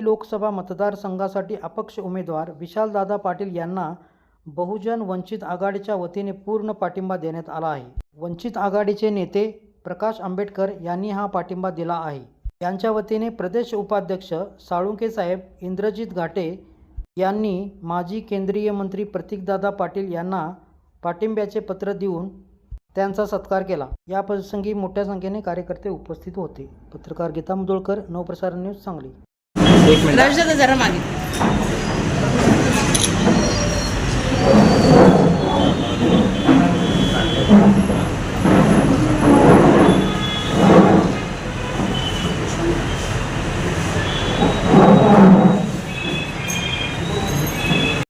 लोकसभा मतदारसंघासाठी अपक्ष उमेदवार विशालदादा पाटील यांना बहुजन वंचित आघाडीच्या वतीने पूर्ण पाठिंबा देण्यात आला आहे. वंचित आघाडीचे नेते प्रकाश आंबेडकर यांनी हा पाठिंबा दिला आहे. यांच्या वतीने प्रदेश उपाध्यक्ष साळुंके साहेब इंद्रजित घाटे यांनी माजी केंद्रीय मंत्री प्रतीकदादा पाटील यांना पाठिंब्याचे पत्र देऊन त्यांचा सत्कार केला. या प्रसंगी मोठ्या संख्येने कार्यकर्ते उपस्थित होते. पत्रकार गीता मुदोळकर नवप्रसारण न्यूज सांगली. एक मिनिट. दर्शक जरा मागे.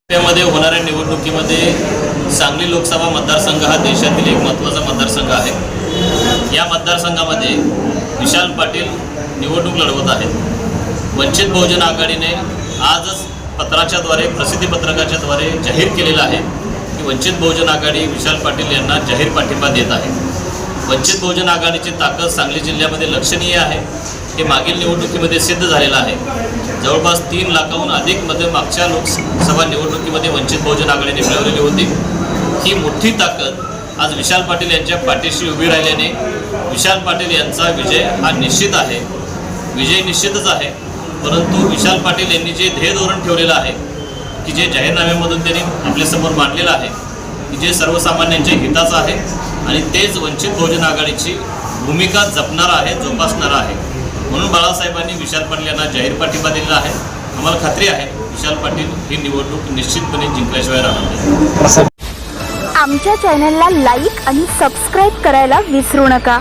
त्यामध्ये होणाऱ्या निवडणुकीमध्ये सांगली लोकसभा मतदारसंघ हा देशातील एक महत्त्वाचा मतदारसंघ आहे. या मतदारसंघामध्ये विशाल पाटील निवडणूक लढवत आहेत. वंचित बहुजन आघाडीने आजच पत्राच्याद्वारे प्रसिद्धी पत्रकाच्याद्वारे जाहीर केलेलं आहे की वंचित बहुजन आघाडी विशाल पाटील यांना जाहीर पाठिंबा देत आहे. वंचित बहुजन आघाडीची ताकद सांगली जिल्ह्यामध्ये लक्षणीय आहे. हे मागील निवडणुकीमध्ये सिद्ध झालेलं आहे. जवळपास तीन लाखाहून अधिक मते मागच्या लोकसभा निवडणुकीमध्ये वंचित बहुजन आघाडीने मिळवलेली होती. ही मोठी ताकद आज विशाल पाटील यांच्या पाठीशी उभी राहिल्याने विशाल पाटील यांचा विजय हा निश्चित आहे. विजय निश्चितच आहे. परंतु विशाल पाटील यांनी जे ध्येय धोरण ठेवलेलं आहे की जे जाहीरनाम्यामधून त्यांनी आपल्यासमोर मांडलेलं आहे की जे सर्वसामान्यांच्या हिताचं आहे आणि तेच वंचित बहुजन आघाडीची भूमिका जपणारा आहे जोपासणारा आहे. म्हणून बाळासाहेबांनी विशाल पाटील यांना जाहीर पाठिंबा दिलेला आहे. आम्हाला खात्री आहे विशाल पाटील ही निवडणूक निश्चितपणे जिंकल्याशिवाय राहणार आमच्या चॅनलला लाईक आणि सबस्क्राईब करायला विसरू नका.